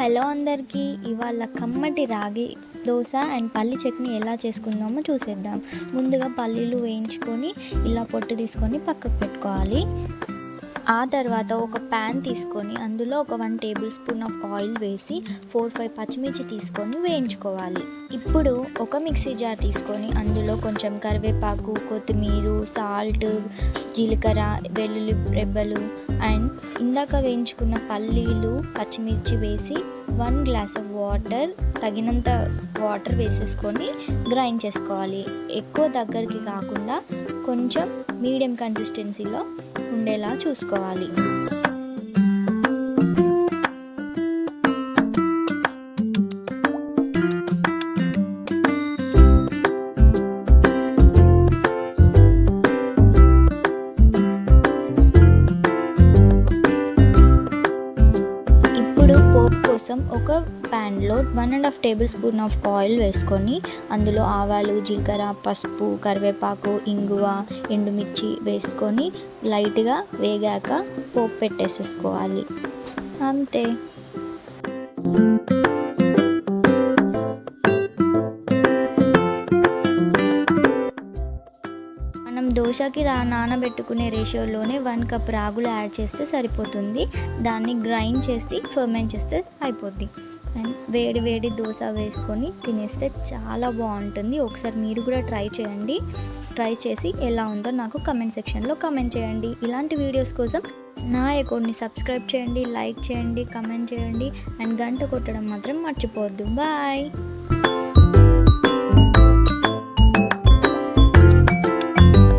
Hello అందరికీ ఇవాళ కమ్మటి రాగి దోశ అండ్ పల్లి చట్నీ ఎలా చేసుకుందామో చూసేద్దాం. ముందుగా పల్లీలు వేయించుకొని ఇలా పొట్టు తీసుకొని పక్కకు పెట్టుకోవాలి. ఆ తర్వాత ఒక ప్యాన్ తీసుకొని అందులో ఒక one tablespoon of oil వేసి ఫోర్ ఫైవ్ పచ్చిమిర్చి తీసుకొని వేయించుకోవాలి. ఇప్పుడు ఒక మిక్సీ జార్ తీసుకొని అందులో కొంచెం కరివేపాకు కొత్తిమీర సాల్ట్ జీలకర్ర వెల్లుల్లి రెబ్బలు అండ్ ఇందాక వేయించుకున్న పల్లీలు పచ్చిమిర్చి వేసి వన్ గ్లాస్ ఆఫ్ వాటర్ తగినంత వాటర్ వేసేసుకొని గ్రైండ్ చేసుకోవాలి. ఎక్కువ దగ్గరికి కాకుండా కొంచెం మీడియం కన్సిస్టెన్సీలో ఉండేలా చూసుకోవాలి. కోసం ఒక ప్యాన్లో one and half tablespoon of oil వేసుకొని అందులో ఆవాలు జీలకర్ర పసుపు కరివేపాకు ఇంగువ ఎండుమిర్చి వేసుకొని లైట్గా వేగాక పోపు పెట్టేసేసుకోవాలి. అంతే. దోశకి రా నానబెట్టుకునే రేషియోలోనే వన్ కప్ రాగులు యాడ్ చేస్తే సరిపోతుంది. దాన్ని గ్రైండ్ చేసి ఫర్మెంట్ చేస్తే అయిపోద్ది. అండ్ వేడి వేడి దోశ వేసుకొని తినేస్తే చాలా బాగుంటుంది. ఒకసారి మీరు కూడా ట్రై చేయండి. ట్రై చేసి ఎలా ఉందో నాకు కమెంట్ సెక్షన్లో కమెంట్ చేయండి. ఇలాంటి వీడియోస్ కోసం నా అకౌంట్ని సబ్స్క్రైబ్ చేయండి లైక్ చేయండి కమెంట్ చేయండి. అండ్ గంట కొట్టడం మాత్రం మర్చిపోవద్దు. బాయ్!